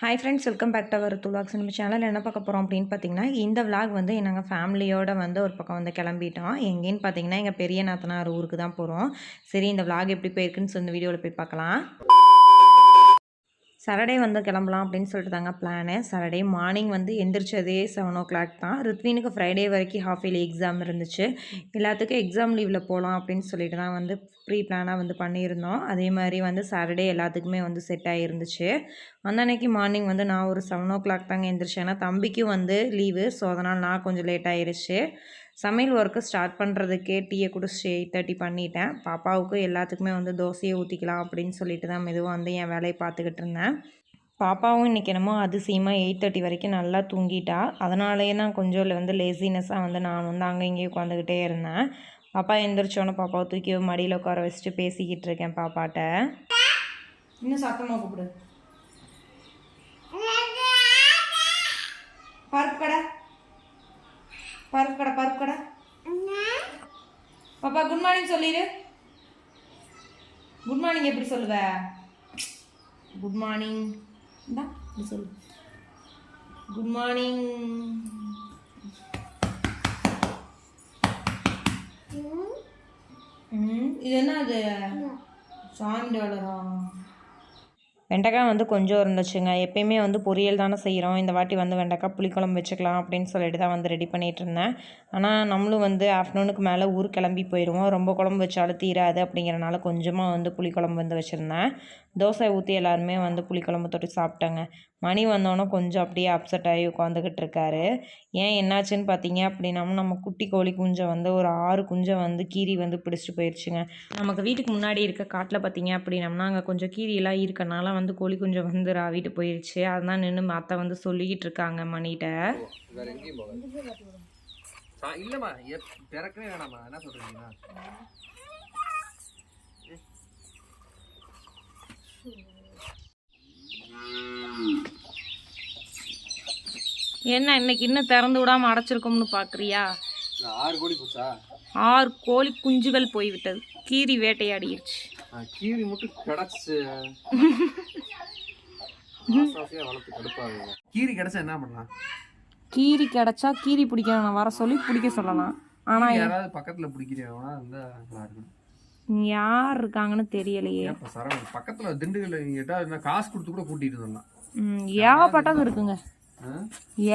Hi friends welcome back to our துலாக்ஸ் நம்ம channel என்ன பார்க்க போகிறோம் அப்படின்னு பார்த்தீங்கன்னா இந்த விளாக் வந்து நாங்கள் ஃபேமிலியோட வந்து ஒரு பக்கம் வந்து கிளம்பிட்டோம். எங்கேன்னு பார்த்தீங்கன்னா எங்கள் பெரிய நாத்தனார் ஊருக்கு தான் போகிறோம் சரி இந்த விளாக் எப்படி போயிருக்குன்னு சொல்லி வீடியோவில் போய் பார்க்கலாம். சாட்டர்டே வந்து கிளம்பலாம் அப்படின்னு சொல்லிட்டு தாங்க பிளானு சாட்டர்டே மார்னிங் வந்து எந்திரிச்சதே செவன் ஓ கிளாக் தான். ருத்வினுக்கு ஃப்ரைடே வரைக்கும் ஹாஃப் இயர்லி எக்ஸாம் இருந்துச்சு. எல்லாத்துக்கும் எக்ஸாம் லீவில் போகலாம் அப்படின்னு சொல்லிட்டு தான் வந்து ப்ரீ பிளானாக வந்து பண்ணியிருந்தோம். அதே மாதிரி வந்து சாட்டர்டே எல்லாத்துக்குமே வந்து செட் ஆகிருந்துச்சு அந்த அன்னைக்கு மார்னிங் வந்து நான் ஒரு செவன் ஓ கிளாக் தாங்க எந்திரிச்சேன். ஏன்னா தம்பிக்கும் வந்து லீவு ஸோ அதனால் நான் கொஞ்சம் லேட் ஆகிருச்சு சமையல் ஒர்க்கு ஸ்டார்ட் பண்ணுறதுக்கே டீயை குடிச்சு எயிட் தேர்ட்டி பண்ணிட்டேன். பாப்பாவுக்கு எல்லாத்துக்குமே வந்து தோசையை ஊற்றிக்கலாம் அப்படின்னு சொல்லிட்டு தான் மெதுவாக வந்து என் வேலையை பார்த்துக்கிட்டு இருந்தேன். பாப்பாவும் இன்றைக்கி என்னமோ அதிசயமாக எயிட் தேர்ட்டி வரைக்கும் நல்லா தூங்கிட்டா. அதனாலேயே தான் கொஞ்சம் வந்து லேசினஸ்ஸாக வந்து நான் வந்து அங்கே இங்கேயும் உட்காந்துக்கிட்டே இருந்தேன். பாப்பா எந்திரிச்சோன்னே பாப்பாவை தூக்கி மடியில் உட்கார வச்சுட்டு பேசிக்கிட்டு இருக்கேன் பாப்பாட்ட. இன்னும் சத்தமாக கூப்பிடு. பருப்பு கடை. பருப்பு கடை பருப்பு கடை பாப்பா குட் மார்னிங் சொல்லிடு குட் மார்னிங் எப்படி சொல்லுவ? குட் மார்னிங் இந்தா இப்படி சொல்லு. குட் மார்னிங் இது என்ன அது சாமி டாலரா வெண்டைக்காய் வந்து கொஞ்சம் இருந்துச்சுங்க. எப்பயுமே வந்து பொரியல் தானே செய்கிறோம் இந்த வாட்டி வந்து வெண்டைக்காய் புளிக்குழம்பு வச்சுக்கலாம் அப்படின்னு சொல்லிட்டு தான் வந்து ரெடி பண்ணிகிட்டு இருந்தேன். ஆனால் நம்மளும் வந்து ஆஃப்டர்நூனுக்கு மேலே ஊர் கிளம்பி போயிடுவோம் ரொம்ப குழம்பு வச்சாலும் தீராது அப்படிங்கிறனால கொஞ்சமாக வந்து புளிக்குழம்பு வந்து வச்சுருந்தேன். தோசை ஊற்றி எல்லாருமே வந்து புளிக்குழம்பு தொட்டு சாப்பிட்டாங்க. மணி வந்தோன்னே கொஞ்சம் அப்படியே அப்செட் ஆகி உட்காந்துக்கிட்டு இருக்காரு. ஏன் என்னாச்சுன்னு பார்த்தீங்க அப்படின்னா நம்ம குட்டி கோழி குஞ்சை வந்து ஒரு ஆறு குஞ்சை வந்து கீரி வந்து பிடிச்சிட்டு போயிடுச்சுங்க நமக்கு வீட்டுக்கு முன்னாடி இருக்க காட்டில் பார்த்தீங்க அப்படின்னம்னா அங்கே கொஞ்சம் கீரியெல்லாம் இருக்கனால வந்து கோழி குஞ்சை வந்து ராவிட்டு போயிடுச்சு அதான் நின்று அத்தை வந்து சொல்லிக்கிட்டு இருக்காங்க மணிகிட்ட. இல்லம்மா வேணாம்மா. என்ன சொல்றீங்க என்ன இன்னைக்கு இன்னும் திறந்து விடாம அடைச்சிருக்கோம்னு பார்க்குறியா ஆறு கோடி போச்சா? ஆறு கோழி குஞ்சுகள் போய்விட்டது. கீரி வேட்டையாடிடுச்சு கீரி மட்டும் கிடச்சு. கீரி கிடைச்சா என்ன பண்ணலாம்? கீரி கிடைச்சா கீரி பிடிக்கணும். வர சொல்லி பிடிக்க சொல்லலாம். ஆனால் யாராவது பக்கத்துல பிடிக்கிறவனா இருந்தா யார் இருக்காங்கன்னு தெரியலையே. பக்கத்துல திண்டுக்கல்ல கேட்டா காசு கொடுத்து கூட கூட்டிட்டு வரலாம். ஏகப்பட்டது இருக்குங்க?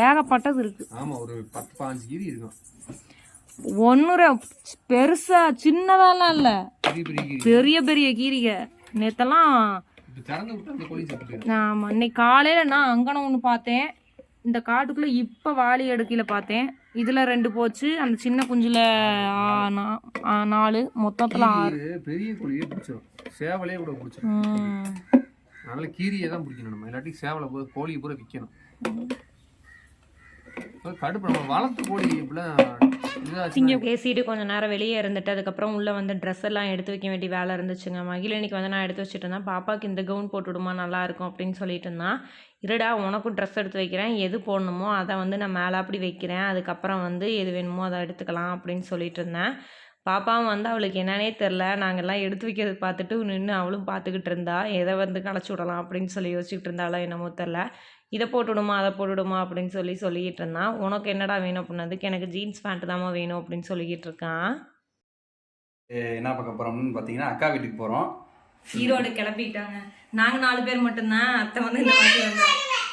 ஏகப்பட்டது இருக்கு. ஆமா ஒரு பத்து பாஞ்சு கீரி இருக்கும். ஒன்று பெருசா சின்னதாலாம் இல்லை. பெரிய பெரிய கீரி. பெரிய பெரிய கீரிக. நேத்தெல்லாம் ஆமாம் இன்னைக்கு காலையில் நான் அங்கன ஒன்று பார்த்தேன். இந்த காட்டுக்குள்ளே இப்போ வாளி எடுக்கையில் பார்த்தேன். இதில் ரெண்டு போச்சு. அந்த சின்ன குஞ்சில் நாலு. மொத்தத்தில் ஆறு. பெரிய கோழியே பிடிச்சிடும் சேவலையே கூட பிடிச்சிடும். அதனால கீரியை தான் பிடிக்கணும் நம்ம. இல்லாட்டி சேவலை போய் கோழியை பூரா விற்கணும் கடுப்பு. நம்ம வளர்த்து இப்படிலாம் பேசிட்டு கொஞ்ச நேரம் வெளியே இருந்துட்டு அதுக்கப்புறம் உள்ளே வந்து ட்ரெஸ் எல்லாம் எடுத்து வைக்க வேண்டிய வேலை இருந்துச்சுங்க. மகிழனிக்கு வந்து நான் எடுத்து வச்சுட்டு இருந்தேன். பாப்பாவுக்கு இந்த கவுன் போட்டுவிடுமா நல்லா இருக்கும் அப்படின்னு சொல்லிட்டு இருந்தான். இருடா உனக்கும் ட்ரெஸ் எடுத்து வைக்கிறேன். எது போடணுமோ அதை வந்து நான் மேலே அப்படி வைக்கிறேன். அதுக்கப்புறம் வந்து எது வேணுமோ அதை எடுத்துக்கலாம் அப்படின்னு சொல்லிட்டு இருந்தேன். பாப்பாவும் வந்து அவளுக்கு என்னன்னே தெரில நாங்கள்லாம் எடுத்து வைக்கிறது பார்த்துட்டு நின்று அவளும் பார்த்துக்கிட்டு இருந்தா. எதை வந்து களைச்சி விடலாம்? அப்படின்னு சொல்லி யோசிச்சுட்டு இருந்தாலும் என்னமோ தெரில இதை போட்டுவிடுமா அதை போட்டுவிடுமா அப்படின்னு சொல்லி சொல்லிக்கிட்டு இருந்தான் உனக்கு என்னடா வேணும்? அப்படின்னதுக்கு எனக்கு ஜீன்ஸ் பேண்ட் தாம்மா வேணும் அப்படின்னு சொல்லிக்கிட்டு இருக்கான் என்ன பார்க்க போறோம்னு பார்த்தீங்கன்னா அக்கா வீட்டுக்கு போகிறோம் ஈரோடு கிளம்பிட்டாங்க. நாங்கள் நாலு பேர் மட்டும்தான். அத்தை வந்து இந்த வாட்டி வந்து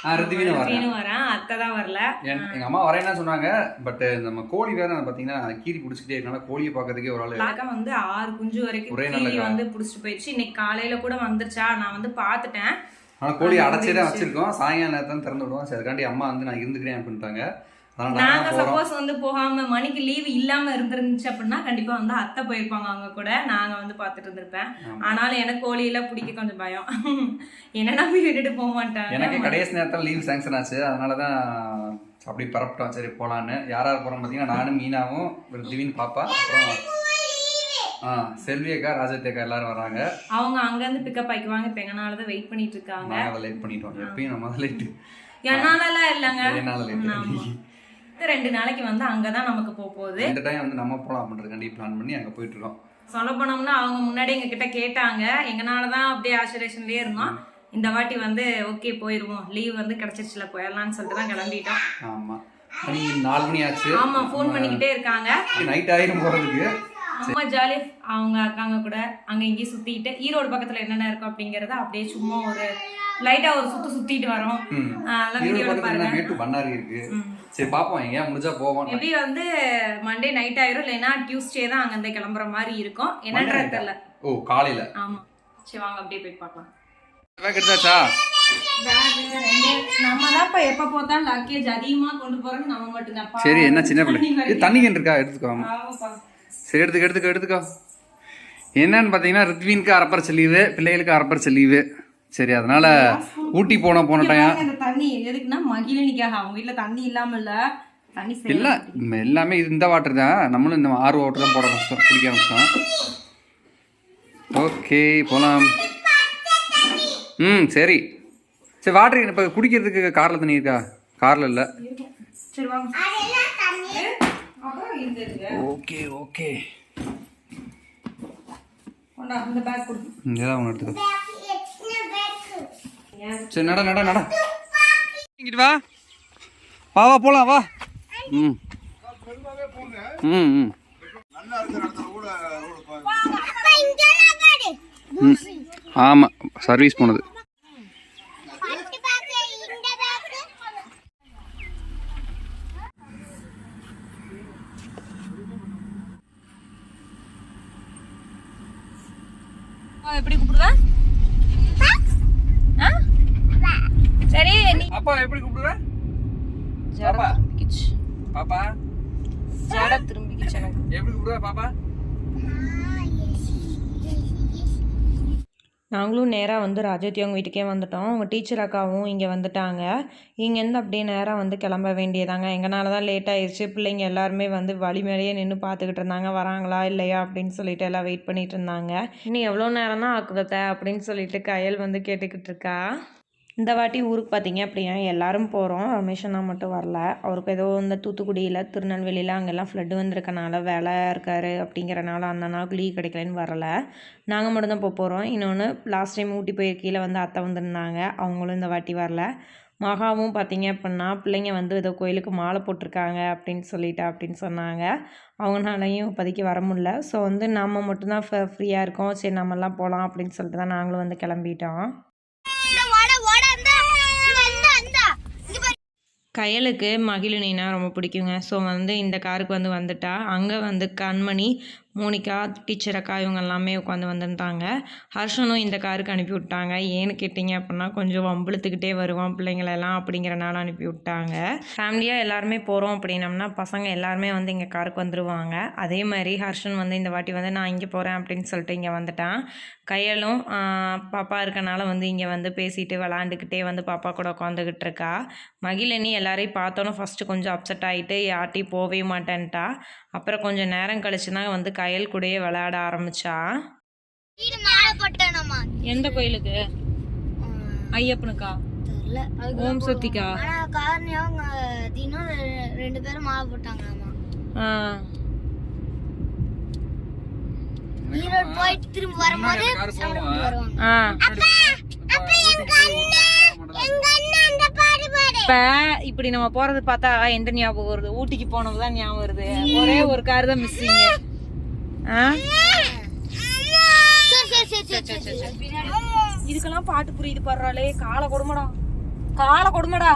ஆ ரித்திவினும் வரேன் ருத்வினும் வரேன் அத்தை தான் வரல. என் எங்கள் அம்மா வரேன்னு சொன்னாங்க பட் நம்ம கோழி வேற பார்த்தீங்கன்னா கீரி பிடிச்சிக்கிட்டே இருக்கனால கோழியை பார்க்கறதுக்கே ஒரு ஆள் பிளாக்கா வந்து ஆறு குஞ்சு வரைக்கும் வந்து பிடிச்சிட்டு போயிடுச்சு. இன்னைக்கு காலையில கூட வந்துருச்சா? நான் வந்து பார்த்துட்டேன். ஆனால் கோழி அடைச்சே தான். வச்சிருக்கோம். சாயங்காலம் நேரத்தான் திறந்து விடுவோம் சரி அதுக்காண்டி அம்மா வந்து நான் இருந்துக்கிறேன் அப்படின்ட்டாங்க. நாங்க சப்போஸ் வந்து போகாம மணிக்கு லீவு இல்லாம இருந்துருந்துச்சு அப்படின்னா கண்டிப்பா வந்து அத்தை போயிருப்பாங்க அவங்க கூட. நாங்க வந்து பார்த்துட்டு இருந்திருப்பேன். ஆனாலும் எனக்கு கோழியெல்லாம் பிடிக்க கொஞ்சம் பயம். என்ன நம்பி விட்டுட்டு போக எனக்கு மாட்டாங்க கடைசி நேரத்தில் லீவ் சாங்ஷன் ஆச்சு. அதனால தான் அப்படி பரப்பிட்டோம். சரி போகலான்னு யார் யார் போகிறோம் பார்த்தீங்கன்னா நானும் மீனாவும் ஒரு திவின் பாப்பா அப்புறம் செல்வி அக்கா ராஜத்தி அக்கா எல்லாரும் வராங்க. அவங்க அங்க இருந்து பிக்கப் ஆயிக்குவாங்க இப்ப எங்கனால தான் வெயிட் பண்ணிட்டு இருக்காங்க. நாங்கள் லேட் பண்ணிட்டோம். எப்பயும் நம்ம லேட்டு என்னாலலாம் இல்லைங்க. என்னால் லேட் ரெண்டு நாளைக்கு வந்து அங்கதான் நமக்கு போக போகுது. இந்த டைம் வந்து நம்ம போகலாம் அப்படின்றதுக்காண்டி பிளான் பண்ணி அங்கே போயிட்டு இருக்கோம். சொல்ல போனோம்னா அவங்க முன்னாடி எங்க கிட்ட கேட்டாங்க. எங்கனால தான் அப்படியே ஆசிலேஷன்லயே இருந்தோம். இந்த வாட்டி வந்து ஓகே போயிடுவோம் லீவ் வந்து கிடச்சிருச்சுல போயிடலாம்னு சொல்லிட்டு தான் கிளம்பிட்டோம். ஆமாம் மணி நாலு மணி ஆச்சு. ஆமாம் ஃபோன் பண்ணிக்கிட்டே இருக்காங்க. நைட் ஆயிரம் போகிறதுக்கு சும்மா ஜாலி அவங்க அக்காங்க கூட அங்கே இங்கேயும் சுற்றிக்கிட்டு ஈரோடு பக்கத்தில் என்னென்ன இருக்கும் அப்படிங்கிறத அப்படியே சும்மா ஒரு லைட்டாக ஒரு சுற்று சுற்றிட்டு வரோம். பண்ணாரி இருக்கு. சரி பார்ப்போம் எங்கேயா முடிஞ்சா போவோம். மேபி வந்து மண்டே நைட் ஆயிரும் இல்லைன்னா டியூஸ்டே தான் அங்கேருந்து கிளம்புற மாதிரி இருக்கும். என்னன்றது தெரியல. ஓ காலையில். ஆமாம் சரி வாங்க அப்படியே போய் பார்க்கலாம். பேக் எடுத்தாச்சா நம்ம தான்ப்பா எப்போ பார்த்தாலும் லக்கேஜ் அதிகமாக கொண்டு போறது நம்ம மட்டும்தான். சரி என்ன சின்ன பிள்ளை? தண்ணி இருக்கா? எடுத்துக்கோ. ஆமா. சரி எடுத்துக்க எடுத்துக்க எடுத்துக்கோ. என்னன்னு பார்த்தீங்கன்னா ரித்வினுக்கு அரப்பரிச்ச லீவு பிள்ளைகளுக்கு அரப்பரிச்ச லீவு சரி அதனால ஊட்டி போனோம் போன டைம் தண்ணி எதுக்குன்னா மகிழினிக்காக. அவங்க வீட்ல தண்ணி இல்லாம இல்ல. இல்லை எல்லாமே இது இந்த வாட்டர் தான். நம்மளும் இந்த ஆறு வாட்டர் தான் போட ஆரம்பிச்சோம் குடிக்க ஆரம்பிச்சோம் ஓகே போகலாம் ம் சரி. சரி வாட்டர் இப்போ குடிக்கிறதுக்கு காரில் தண்ணி இருக்கா? காரில் இல்லை. சரி வாங்க. Okay okay. கொண்டா இந்த பேக் கொடு இங்கேதான் அவங்க எடுத்துக்கோ. சரி நட நட நட. இங்கிட்டு வா. வா வா போலாம் வா. ம். ம் ம். ம். ஆமாம் சர்வீஸ் போனது. எப்படி கூப்பிடுவ? ஆ? சரி நீ அப்பா எப்படி கூப்பிடுற ஜட பாப்பா. திரும்பிக்கிச்சு. பாப்பா. ஜட திரும்பிக்கிச்சு எனக்கு. எப்படி கூப்பிடுற பாப்பா? நாங்களும் நேராக வந்து ராஜோத்தி அவங்க வீட்டுக்கே வந்துட்டோம். அவங்க டீச்சர் அக்காவும் இங்கே வந்துட்டாங்க. இங்கேருந்து அப்படியே நேராக வந்து கிளம்ப வேண்டியதாங்க. எங்களால் தான் லேட் ஆயிடுச்சு பிள்ளைங்க எல்லாருமே வந்து வழி மேலேயே நின்று பார்த்துக்கிட்டு இருந்தாங்க. வராங்களா இல்லையா அப்படின்னு சொல்லிட்டு எல்லாம் வெயிட் பண்ணிட்டு இருந்தாங்க. இன்னும் எவ்வளோ நேரம் தான் ஆக்குவத்தை அப்படின்னு சொல்லிட்டு கயல் வந்து கேட்டுக்கிட்டு இருக்கா? இந்த வாட்டி ஊருக்கு பார்த்தீங்க அப்படின்னா எல்லாரும் போகிறோம். ரமேஷ் அண்ணா மட்டும் வரல. அவருக்கு ஏதோ இந்த தூத்துக்குடியில் திருநெல்வேலியில் அங்கெல்லாம் ஃப்ளட்டு வந்திருக்கனால வேலை இருக்காரு அப்படிங்கிறனால அந்த நாளுக்கு லீவ் கிடைக்கலன்னு வரல. நாங்கள் மட்டும்தான் போக போகிறோம் இன்னொன்று லாஸ்ட் டைம் ஊட்டி போயிருக்கையில் வந்து அத்தை வந்திருந்தாங்க. அவங்களும் இந்த வாட்டி வரல. மகாவும் பார்த்தீங்க அப்படின்னா பிள்ளைங்க வந்து ஏதோ கோயிலுக்கு மாலை போட்டிருக்காங்க அப்படின்னு சொல்லிட்டு அப்படின்னு சொன்னாங்க. அவங்களாலையும் இப்போதைக்கு வர முடில ஸோ வந்து நம்ம மட்டும்தான் ஃப்ரீயாக இருக்கோம். சரி நம்மலாம் போகலாம் அப்படின்னு சொல்லிட்டு தான் நாங்களும் வந்து கிளம்பிட்டோம். கயலுக்கு மகிழினா ரொம்ப பிடிக்குங்க. ஸோ வந்து இந்த காருக்கு வந்து வந்துட்டா அங்கே வந்து கண்மணி மோனிகா டீச்சர் அக்கா இவங்க எல்லாமே உட்காந்து வந்திருந்தாங்க. ஹர்ஷனும் இந்த காருக்கு அனுப்பி விட்டாங்க. ஏன்னு கேட்டிங்க அப்படின்னா கொஞ்சம் வம்பிழுத்துக்கிட்டே வருவான் பிள்ளைங்களெல்லாம் அப்படிங்கிறனால அனுப்பி விட்டாங்க. ஃபேமிலியாக எல்லாருமே போகிறோம் அப்படின்னம்னா பசங்க எல்லாருமே வந்து இங்கே காருக்கு வந்துடுவாங்க அதே மாதிரி ஹர்ஷன் வந்து இந்த வாட்டி வந்து நான் இங்கே போகிறேன் அப்படின்னு சொல்லிட்டு இங்கே வந்துட்டான். கையலும் பாப்பா இருக்கனால வந்து இங்கே வந்து பேசிட்டு விளாண்டுக்கிட்டே வந்து பாப்பா கூட உட்காந்துக்கிட்டு இருக்கா. மகிழனி எல்லாரையும் பார்த்தோன்னே ஃபஸ்ட்டு கொஞ்சம் அப்செட் ஆகிட்டு யார்ட்டையும் போகவே மாட்டேன்ட்டா. அப்புறம் கொஞ்சம் நேரம் கழிச்சு தான் வந்து கயல் கூடயே விளையாட ஆரம்பிச்சா? எந்த கோயிலுக்கு? ஐயப்பனுக்கா? ஓம் சக்திக்கா? தினம் ரெண்டு பேரும் மாலை போட்டாங்களாமா. ஈரோடு போயிட்டு திரும்ப வரும்போது இப்போ இப்படி நம்ம போறது பார்த்தா எந்த ஞாபகம் வருது? ஊட்டிக்கு போனது தான் ஞாபகம் வருது. ஒரே ஒரு கார் தான் மிஸ்ஸிங்க இதுக்கெல்லாம் பாட்டு புரியுது படுறாளே. காலை கொடுமடா. காலை கொடுமடா.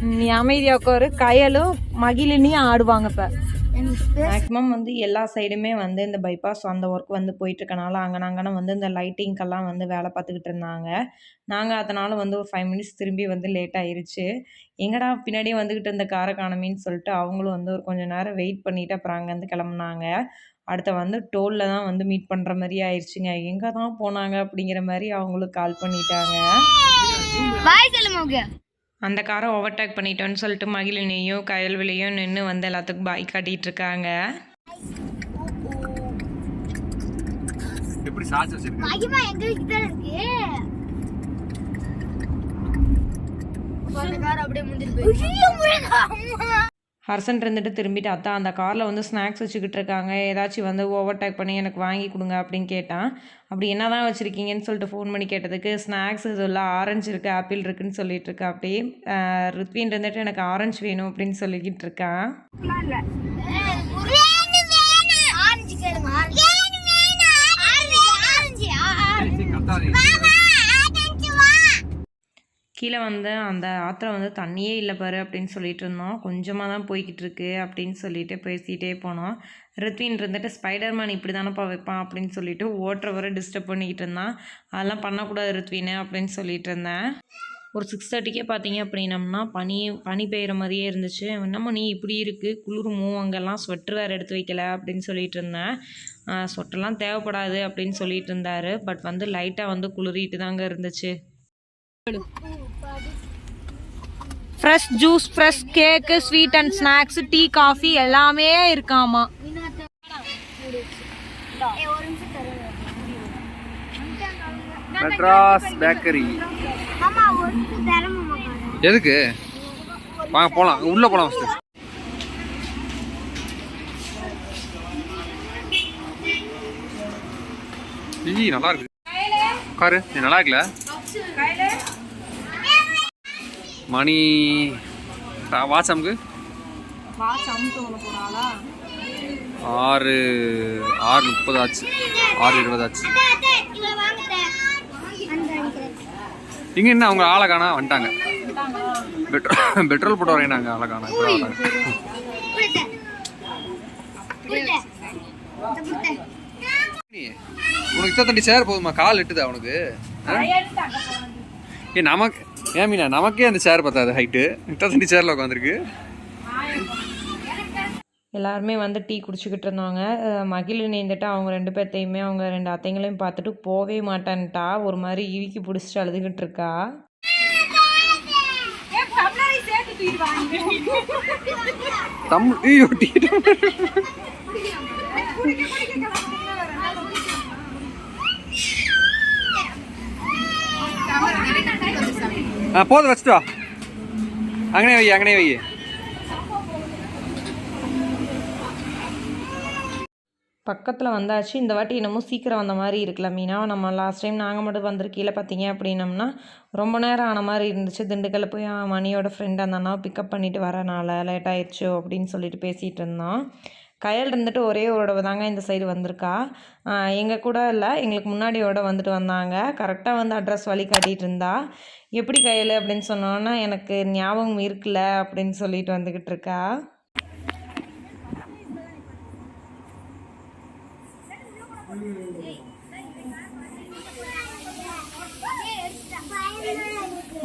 நீ அமைதியா உட்காரு. கயலும் மகிழினியும் ஆடுவாங்க இப்போ. மேக்ஸிமம் வந்து எல்லா சைடுமே வந்து இந்த பைபாஸ் அந்த ஒர்க் வந்து போயிட்டு இருக்கனால அங்கே அங்கன வந்து இந்த லைட்டிங்க்கெல்லாம் வந்து வேலை பார்த்துக்கிட்டு இருந்தாங்க. நாங்கள் அதனால் வந்து ஒரு ஃபைவ் மினிட்ஸ் திரும்பி வந்து லேட் ஆயிருச்சு. எங்கடா பின்னாடியே வந்துக்கிட்டு இருந்த காரை காணமேன்னு சொல்லிட்டு அவங்களும் வந்து ஒரு கொஞ்சம் நேரம் வெயிட் பண்ணிவிட்டு அப்புறம் அங்கேருந்து கிளம்புனாங்க. அடுத்த வந்து டோலில் தான் வந்து மீட் பண்ணுற மாதிரி ஆயிடுச்சுங்க எங்கே தான் போனாங்க அப்படிங்கிற மாதிரி அவங்களும் கால் பண்ணிட்டாங்க. அந்த காரை ஓவர்டேக் பண்ணிட்டோன்னு சொல்லிட்டு மகிழினியும் கயல்விலையும் நின்று வந்து எல்லாத்துக்கும் பாய் காட்டிகிட்டு இருக்காங்க. எப்படி சார்ஜ் வச்சிருக்க மகிமா எங்க வீட்டுக்கு தான் இருக்கு? அந்த கார் அப்படியே முந்திட்டு போய் ஹர்ஷன் இருந்துட்டு திரும்பிட்டு அத்தா அந்த காரில் வந்து ஸ்நாக்ஸ் வச்சுக்கிட்டு இருக்காங்க. ஏதாச்சும் வந்து ஓவர்டேக் பண்ணி எனக்கு வாங்கி கொடுங்க அப்படின்னு கேட்டான். அப்படி என்ன தான் வச்சுருக்கீங்கன்னு சொல்லிட்டு ஃபோன் பண்ணி கேட்டதுக்கு ஸ்நாக்ஸ் சொல்ல ஆரஞ்சு இருக்குது ஆப்பிள் இருக்குன்னு சொல்லிட்டு இருக்கா. அப்படியே ஆஹ் ருத்வின் இருந்துட்டு எனக்கு ஆரஞ்சு வேணும் அப்படின்னு சொல்லிக்கிட்டு இருக்கான். ஆரஞ்சு. கேளுங்க ஆரஞ்சு ஆரஞ்சு ஆரஞ்சு வா. கீழே வந்து அந்த ஆற்றுல வந்து தண்ணியே இல்லை பாரு அப்படின்னு சொல்லிட்டு இருந்தோம். கொஞ்சமாக தான் போய்கிட்டு இருக்கு அப்படின்னு சொல்லிட்டு பேசிகிட்டே போனோம். ரித்வின் இருந்துட்டு ஸ்பைடர்மேன் இப்படி தானேப்பா வைப்பான்? அப்படின்னு சொல்லிட்டு ஓட்டுறவரை டிஸ்டர்ப் பண்ணிக்கிட்டு இருந்தான். அதெல்லாம் பண்ணக்கூடாது ரித்வின் அப்படின்னு சொல்லிட்டு இருந்தேன். ஒரு சிக்ஸ் தேர்ட்டிக்கே பார்த்தீங்க அப்படின்னம்னா பனி பனி பெய்கிற மாதிரியே இருந்துச்சு. என்னம்மா நீ இப்படி இருக்குது குளிருமோ? அங்கெல்லாம் ஸ்வெட்டர் வேறு எடுத்து வைக்கல அப்படின்னு சொல்லிட்டு இருந்தேன். ஸ்வெட்டர்லாம் தேவைப்படாது அப்படின்னு சொல்லிட்டு இருந்தார். பட் வந்து லைட்டாக வந்து குளிரிட்டு தாங்க இருந்துச்சு. Fresh juice fresh cake sweet and snacks tea coffee எல்லாமே இருக்காமா. மெட்ராஸ் பேக்கரி. எதுக்கு? வாங்க போகலாம் உள்ளே போகலாம் ஃபஸ்ட்டு நல்லா இருக்கு. உட்காரு. இது நல்லா இருக்குல்ல மணி வாட்ச் அமுக்கு? ஆறு ஆறு முப்பது ஆச்சு. ஆறு இருபது ஆச்சு. இங்கே என்ன அவங்க ஆளை காணா? வந்துட்டாங்க. பெட்ரோல் பெட்ரோல் போட்டு வரேனாங்க ஆளை காணா. இப்போ உனக்கு இத்தத்தண்டி சேர் போதுமா? கால் எட்டுதா உனக்கு? ஏ நமக்கு ஏன் மீனா? நமக்கே அந்த சேர் பத்தாது ஹைட்டு இத்தத்தண்டி சேரில் உட்காந்துருக்கு எல்லாருமே வந்து டீ குடிச்சிக்கிட்டு இருந்தாங்க. அஹ் மகிழினி இருந்துட்டு அவங்க ரெண்டு பேர்த்தையுமே அவங்க ரெண்டு அத்தைங்களையும் பார்த்துட்டு போவே மாட்டேன்ட்டா. ஒரு மாதிரி இறுக்கி பிடிச்சிட்டு அழுதுகிட்டு இருக்கா. தம் ஆ போதும் வச்சுட்டு வா. அங்கனே வை அங்கனே வை பக்கத்தில் வந்தாச்சு. இந்த வாட்டி என்னமோ சீக்கிரம் வந்த மாதிரி இருக்குல்ல மீனா. நம்ம லாஸ்ட் டைம் நாங்கள் மட்டும் வந்திருக்கீல பார்த்தீங்க அப்படின்னம்னா ரொம்ப நேரம் ஆன மாதிரி இருந்துச்சு. திண்டுக்கல்ல போய் மணியோட ஃப்ரெண்ட் அந்த அண்ணா பிக்கப் பண்ணிட்டு வரனால லேட் ஆயிடுச்சு அப்படின்னு சொல்லிட்டு பேசிகிட்டு இருந்தோம். கயல் இருந்துட்டு ஒரே ஒரு தடவை தாங்க இந்த சைடு வந்திருக்கா. எங்கள் கூட இல்லை. எங்களுக்கு முன்னாடியோட வந்துட்டு வந்தாங்க. கரெக்டாக வந்து அட்ரஸ் வழி காட்டிகிட்டு இருந்தா. எப்படி கயல் அப்படின்னு சொன்னோன்னா எனக்கு ஞாபகம் இருக்குல்ல அப்படின்னு சொல்லிட்டு வந்துக்கிட்டு இருக்கா.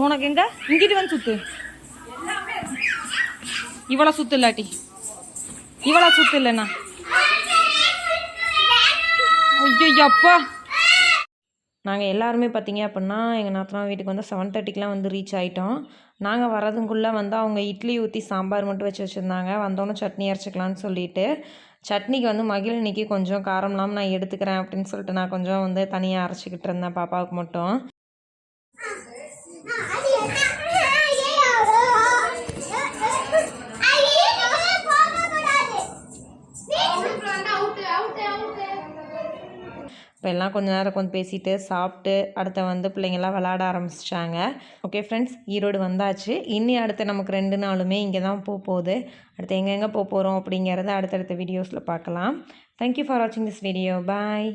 உனக்கு எங்க? இங்கிட்டு வந்து சுத்து. இவ்வளோ சுத்து இல்லாட்டி. இவ்வளோ சுத்து இல்லைண்ணா. ஐயோ அப்பா. நாங்கள் எல்லாருமே பார்த்தீங்க அப்படின்னா எங்கள் நாத்தனா வீட்டுக்கு வந்து செவன் தேர்ட்டிக்கெலாம் வந்து ரீச் ஆகிட்டோம் நாங்கள் வரதுக்குள்ளே வந்து அவங்க இட்லி ஊற்றி சாம்பார் மட்டும் வச்சு வச்சுருந்தாங்க. வந்தோன்னே சட்னி அரைச்சிக்கலான்னு சொல்லிட்டு சட்னிக்கு வந்து மகிழினிக்கு கொஞ்சம் காரம் இல்லாமல் நான் எடுத்துக்கிறேன் அப்படின்னு சொல்லிட்டு நான் கொஞ்சம் வந்து தனியாக அரைச்சிக்கிட்டு இருந்தேன் பாப்பாவுக்கு மட்டும். எல்லாம் கொஞ்ச நேரம் கொஞ்சம் பேசிட்டு சாப்பிட்டு அடுத்த வந்து பிள்ளைங்கள்லாம் விளாட ஆரம்பிச்சிட்டாங்க. ஓகே ஃப்ரெண்ட்ஸ் ஈரோடு வந்தாச்சு. இனி அடுத்து நமக்கு ரெண்டு நாளுமே இங்கே தான் போக போகுது. அடுத்து எங்கெங்கே போக போகிறோம் அப்படிங்கிறத அடுத்தடுத்த வீடியோஸில் பார்க்கலாம். தேங்க்யூ ஃபார் வாட்சிங் திஸ் வீடியோ பாய்